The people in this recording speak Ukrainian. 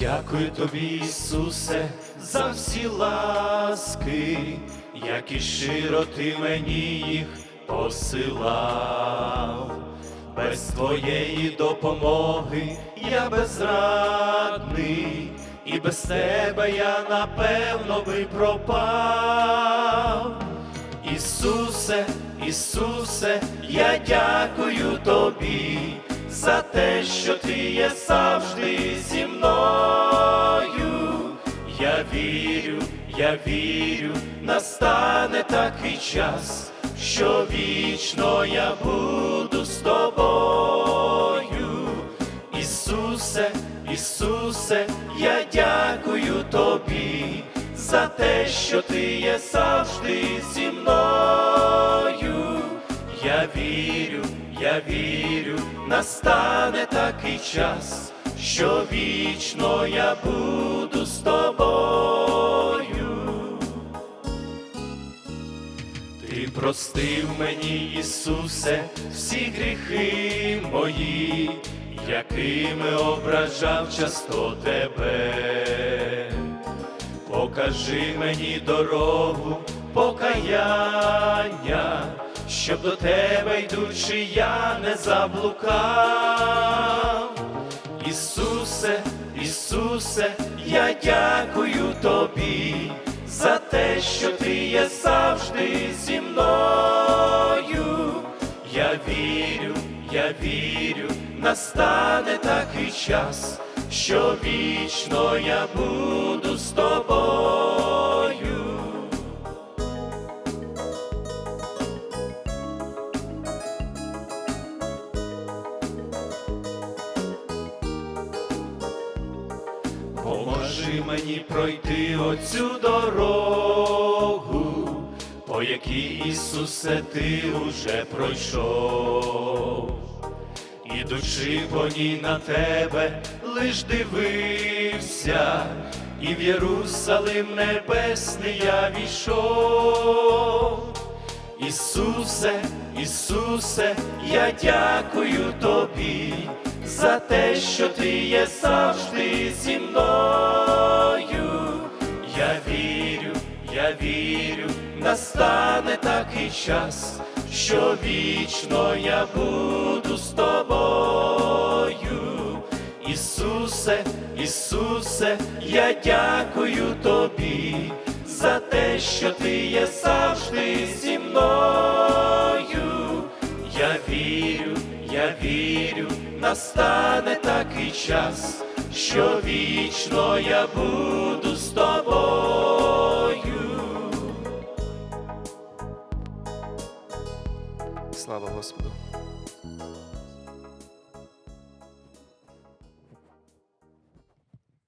Дякую тобі, Ісусе, за всі ласки, які щиро ти мені їх посилав. Без твоєї допомоги я безрадний, і без тебе я напевно би пропав. Ісусе, Ісусе, я дякую тобі за те, що ти є завжди зі мною. Я вірю, я вірю, настане такий час, що вічно я буду з тобою. Ісусе, Ісусе, я дякую тобі за те, що ти є завжди зі мною. Я вірю, я вірю, настане такий час, що вічно я буду з тобою. Ти простив мені, Ісусе, всі гріхи мої, якими ображав часто тебе. Покажи мені дорогу покаяння, щоб до тебе йдучи, я не заблукав. Ісусе, Ісусе, я дякую тобі за те, що ти є завжди зі мною. Я вірю, я вірю, настане такий час, що вічно я буду з тобою. Поможи мені пройти оцю дорогу, по якій Ісусе ти уже пройшов, ідучи по ній на тебе, лиш дивився, і в Єрусалим небесний я війшов. Ісусе, Ісусе, я дякую тобі за те, що ти є завжди зі мною. Я вірю, я вірю, настане такий час, що вічно я буду з тобою. Ісусе, Ісусе, я дякую тобі що ти є завжди зі мною. Я вірю, я вірю, настане такий час, що вічно я буду з тобою. Слава Господу!